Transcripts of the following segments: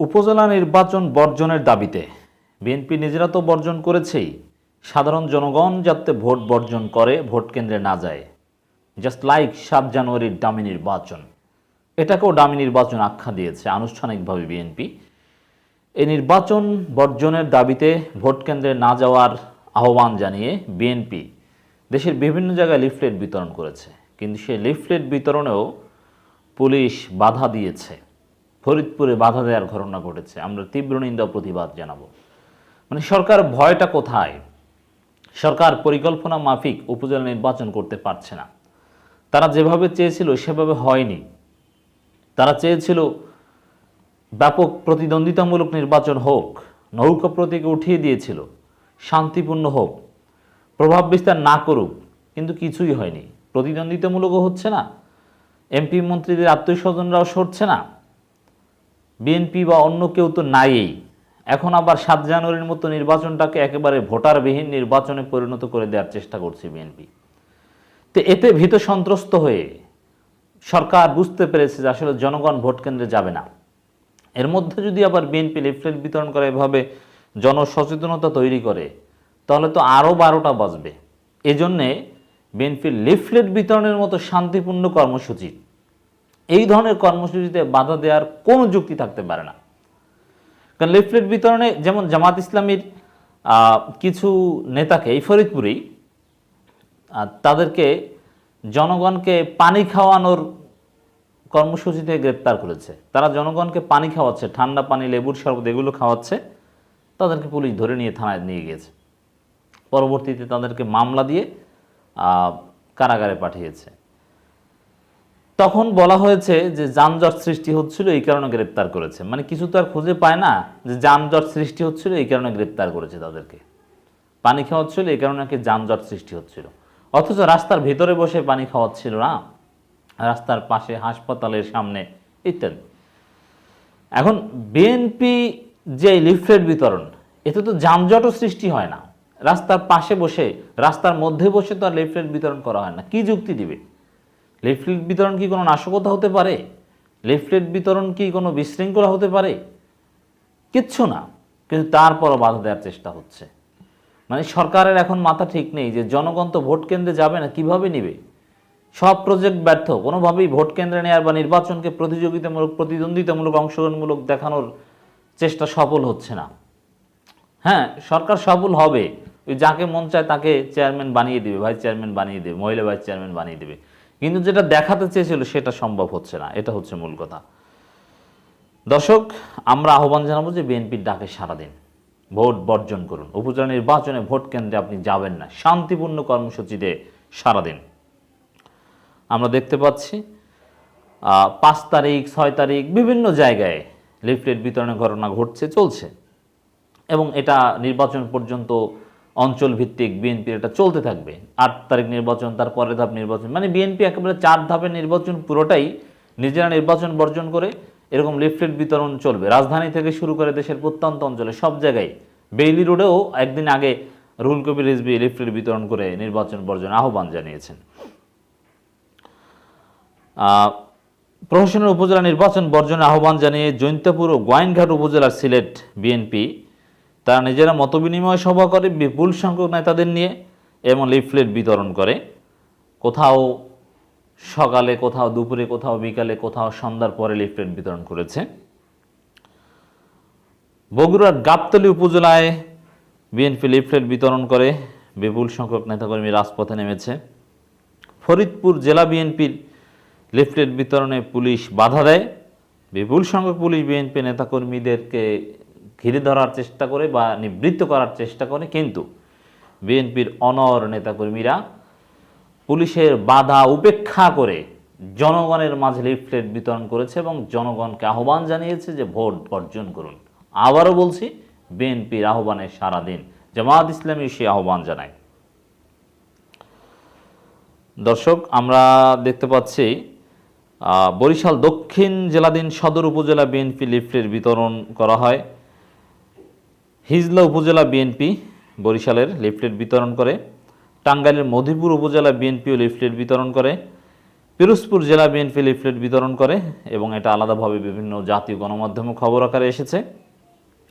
উপজেলা নির্বাচন বর্জনের দাবিতে বিএনপি নিজেরা তো বর্জন করেছেই। সাধারণ জনগণ যাতে ভোট বর্জন করে, ভোট কেন্দ্রে না যায়। জাস্ট লাইক সাত জানুয়ারির দামি নির্বাচন। এটাকেও ডামি নির্বাচন আখ্যা দিয়েছে আনুষ্ঠানিকভাবে বিএনপি। এই নির্বাচন বর্জনের দাবিতে ভোট কেন্দ্রে না যাওয়ার আহ্বান জানিয়ে বিএনপি দেশের বিভিন্ন জায়গায় লিফলেট বিতরণ করেছে। কিন্তু সেই লিফলেট বিতরণেও পুলিশ বাধা দিয়েছে। ফরিদপুরে বাধা দেওয়ার ঘটনা ঘটেছে। আমরা তীব্র নিন্দা প্রতিবাদ জানাব। মানে সরকার ভয়টা কোথায়? সরকার পরিকল্পনা মাফিক উপজেলা নির্বাচন করতে পারছে না। তারা যেভাবে চেয়েছিল সেভাবে হয়নি। তারা চেয়েছিল ব্যাপক প্রতিদ্বন্দ্বিতামূলক নির্বাচন হোক, নৌকা প্রতীকে উঠিয়ে দিয়েছিল, শান্তিপূর্ণ হোক, প্রভাব বিস্তার না করুক, কিন্তু কিছুই হয়নি। প্রতিদ্বন্দ্বিতামূলকও হচ্ছে না। এমপি মন্ত্রীদের আত্মীয় স্বজনরাও সরছে না। বিএনপি বা অন্য কেউ তো নাই এখন আবার সাত জানুয়ারির মতো নির্বাচনটাকে একেবারে ভোটারবিহীন নির্বাচনে পরিণত করে দেওয়ার চেষ্টা করছে বিএনপি তো এতে ভীত সন্ত্রস্ত হয়ে সরকার বুঝতে পেরেছে যে আসলে জনগণ ভোট কেন্দ্রে যাবে না। এর মধ্যে যদি আবার বিএনপি লিফলেট বিতরণ করে এভাবে জনসচেতনতা তৈরি করে, তাহলে তো আরও বারোটা বাজবে। এজন্যে বিএনপির লিফলেট বিতরণের মতো শান্তিপূর্ণ কর্মসূচি এই ধরনের কর্মসূচিতে বাধা দেওয়ার কোনো যুক্তি থাকতে পারে না। কারণ লিফলেট বিতরণে যেমন জামাত ইসলামীর কিছু নেতাকে, এই ফরিদপুরেই তাদেরকে জনগণকে পানি খাওয়ানোর কর্মসূচিতে গ্রেপ্তার করেছে। তারা জনগণকে পানি খাওয়াচ্ছে, ঠান্ডা পানি, লেবুর শরবত, এগুলো খাওয়াচ্ছে, তাদেরকে পুলিশ ধরে নিয়ে থানায় নিয়ে গিয়েছে। পরবর্তীতে তাদেরকে মামলা দিয়ে কারাগারে পাঠিয়েছে। তখন বলা হয়েছে যে যানজট সৃষ্টি হচ্ছিল এই কারণে গ্রেপ্তার করেছে। মানে কিছু তো আর খুঁজে পায় না যে যানজট সৃষ্টি হচ্ছিল এই কারণে গ্রেপ্তার করেছে তাদেরকে। পানি খাওয়াচ্ছিল এই কারণে নাকি যানজট সৃষ্টি হচ্ছিল। অথচ রাস্তার ভিতরে বসে পানি খাওয়াচ্ছিল না। রাস্তার পাশে হাসপাতালের সামনে ইত্যাদি। এখন বিএনপি যে লিফলেট বিতরণ, এতে তো যানজটও সৃষ্টি হয় না। রাস্তার পাশে বসে, রাস্তার মধ্যে বসে তো আর লিফলেট বিতরণ করা হয় না। কি যুক্তি দিবে? লিফলেট বিতরণ কি কোনো নাশকতা হতে পারে? লিফলেট বিতরণ কি কোনো বিশৃঙ্খলা হতে পারে? কিচ্ছু না, কিন্তু তারপরও বাধা দেওয়ার চেষ্টা হচ্ছে। মানে সরকারের এখন মাথা ঠিক নেই যে জনগণ তো ভোট কেন্দ্রে যাবে না, কীভাবে নিবে? সব প্রজেক্ট ব্যর্থ, কোনোভাবেই ভোট কেন্দ্রে নেওয়ার বা নির্বাচনকে প্রতিযোগিতামূলক, প্রতিদ্বন্দ্বিতামূলক, অংশগ্রহণমূলক দেখানোর চেষ্টা সফল হচ্ছে না। হ্যাঁ সরকার সফল হবে, ওই যাকে মন চায় তাকে চেয়ারম্যান বানিয়ে দেবে ভাইস চেয়ারম্যান বানিয়ে দেবে, মহিলা ভাইস চেয়ারম্যান বানিয়ে দেবে। কিন্তু যেটা দেখাতে চেয়েছিল সেটা সম্ভব হচ্ছে না। এটা হচ্ছে মূল কথা। দর্শক, আমরা আহ্বান জানাব যে বিএনপির ডাকে সারা দিন ভোট বর্জন করুন। উপজেলা নির্বাচনে ভোট কেন্দ্রে আপনি যাবেন না। শান্তিপূর্ণ কর্মসূচিতে সারা দিন আমরা দেখতে পাচ্ছি পাঁচ তারিখ, ছয় তারিখ বিভিন্ন জায়গায় লিফলেট বিতরণের ঘটনা ঘটছে, চলছে। এবং এটা নির্বাচন পর্যন্ত অঞ্চল ভিত্তিক বিএনপির এটা চলতে থাকবে। আট তারিখ নির্বাচন, তার পরের ধাপ নির্বাচন। মানে বিএনপি একেবারে চার ধাপের নির্বাচন পুরোটাই নিজেরা নির্বাচন বর্জন করে এরকম লিফলেট বিতরণ চলবে। রাজধানী থেকে শুরু করে দেশের প্রত্যন্ত অঞ্চলে সব জায়গায়। বেইলি রোডেও একদিন আগে রুহুল কবির রিজবি লিফলেট বিতরণ করে নির্বাচন বর্জন আহ্বান জানিয়েছেন। প্রহসনের উপজেলা নির্বাচন বর্জনের আহ্বান জানিয়ে জৈন্তাপুর ও গোয়াইনঘাট উপজেলার সিলেট বিএনপি তারা নিজেরা মতবিনিময় সভা করে, বিপুল সংখ্যক নেতাদের নিয়ে, এবং লিফলেট বিতরণ করে। কোথাও সকালে, কোথাও দুপুরে, কোথাও বিকালে, কোথাও সন্ধ্যার পরে লিফলেট বিতরণ করেছে। বগুড়ার গাবতলী উপজেলায় বিএনপি লিফলেট বিতরণ করে, বিপুল সংখ্যক নেতাকর্মী রাজপথে নেমেছে। ফরিদপুর জেলা বিএনপির লিফলেট বিতরণে পুলিশ বাধা দেয়। বিপুল সংখ্যক পুলিশ বিএনপি নেতাকর্মীদেরকে ঘিরে ধরার চেষ্টা করে বা নিবৃত্ত করার চেষ্টা করে, কিন্তু বিএনপির অনর নেতাকর্মীরা পুলিশের বাধা উপেক্ষা করে জনগণের মাঝে লিফলেট বিতরণ করেছে এবং জনগণকে আহ্বান জানিয়েছে যে ভোট বর্জন করুন। আবারও বলছি, বিএনপির আহ্বানে সারা দিন জামাত ইসলামী সে আহ্বান জানায়। দর্শক, আমরা দেখতে পাচ্ছি বরিশাল দক্ষিণ জেলাধীন সদর উপজেলা বিএনপি লিফলেট বিতরণ করা হয়। হিজলা উপজেলা বিএনপি বরিশালের লিফলেট বিতরণ করে, টাঙ্গাইলের মধুপুর উপজেলা বিএনপিও লিফলেট বিতরণ করে, পিরোজপুর জেলা বিএনপি লিফলেট বিতরণ করে এবং এটা আলাদাভাবে বিভিন্ন জাতীয় গণমাধ্যমে খবর আকারে এসেছে।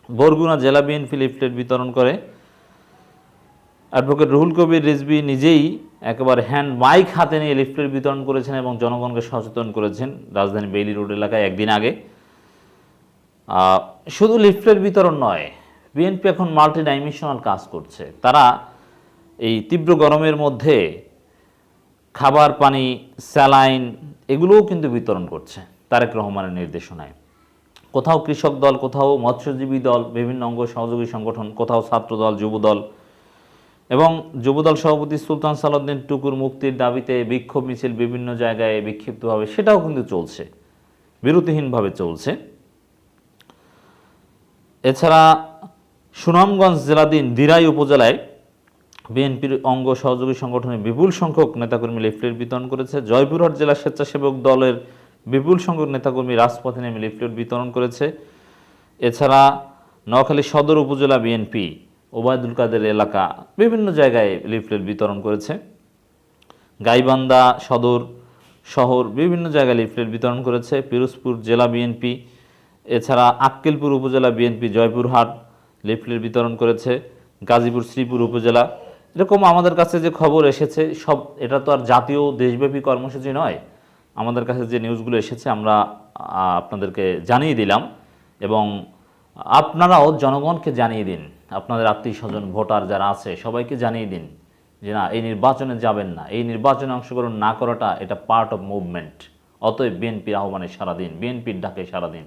বরগুনা জেলা বিএনপি লিফলেট বিতরণ করে। অ্যাডভোকেট রুহুল কবির রিজবি নিজেই একেবারে হ্যান্ড মাইক হাতে নিয়ে লিফলেট বিতরণ করেছেন এবং জনগণকে সচেতন করেছেন রাজধানী বেইলি রোড এলাকায় একদিন আগে। শুধু লিফলেট বিতরণ নয় বিএনপি এখন মাল্টি ডাইমেনশনাল কাজ করছে। তারা এই তীব্র গরমের মধ্যে খাবার, পানি, স্যালাইন এগুলোও কিন্তু বিতরণ করছে, তারেক রহমানের নির্দেশনায়। কোথাও কৃষক দল, কোথাও মৎস্যজীবী দল, বিভিন্ন অঙ্গ সহযোগী সংগঠন, কোথাও ছাত্র দল, যুব দল এবং যুবদল সভাপতি সুলতান সালাউদ্দিন টুকুর মুক্তির দাবিতে বিক্ষোভ মিছিল বিভিন্ন জায়গায় বিক্ষিপ্তভাবে, সেটাও কিন্তু চলছে, বিরতিহীনভাবে চলছে। এছাড়া সুনামগঞ্জ জেলাধীন দিরাই উপজেলায় বিএনপির অঙ্গ সহযোগী সংগঠনের বিপুল সংখ্যক নেতাকর্মী লিফলেট বিতরণ করেছে। জয়পুরহাট জেলা স্বেচ্ছাসেবক দলের বিপুল সংখ্যক নেতাকর্মী রাজপথে নেমে লিফলেট বিতরণ করেছে। এছাড়া নোয়াখালী সদর উপজেলা বিএনপি, ওবায়দুল কাদের এলাকা বিভিন্ন জায়গায় লিফলেট বিতরণ করেছে। গাইবান্ধা সদর শহর বিভিন্ন জায়গায় লিফলেট বিতরণ করেছে। পিরোজপুর জেলা বিএনপি, এছাড়া আক্কেলপুর উপজেলা বিএনপি, জয়পুরহাট লিফলেট বিতরণ করেছে গাজীপুর, শ্রীপুর উপজেলা। এরকম আমাদের কাছে যে খবর এসেছে, সব এটা তো আর জাতীয় দেশব্যাপী কর্মসূচি নয়। আমাদের কাছে যে নিউজগুলো এসেছে, আমরা আপনাদেরকে জানিয়ে দিলাম এবং আপনারাও জনগণকে জানিয়ে দিন। আপনাদের আত্মীয় স্বজন ভোটার যারা আছে, সবাইকে জানিয়ে দিন যে না, এই নির্বাচনে যাবেন না। এই নির্বাচনে অংশগ্রহণ না করাটা এটা পার্ট অফ মুভমেন্ট অতএব বিএনপির আহ্বানে সারাদিন বিএনপির ডাকে সারাদিন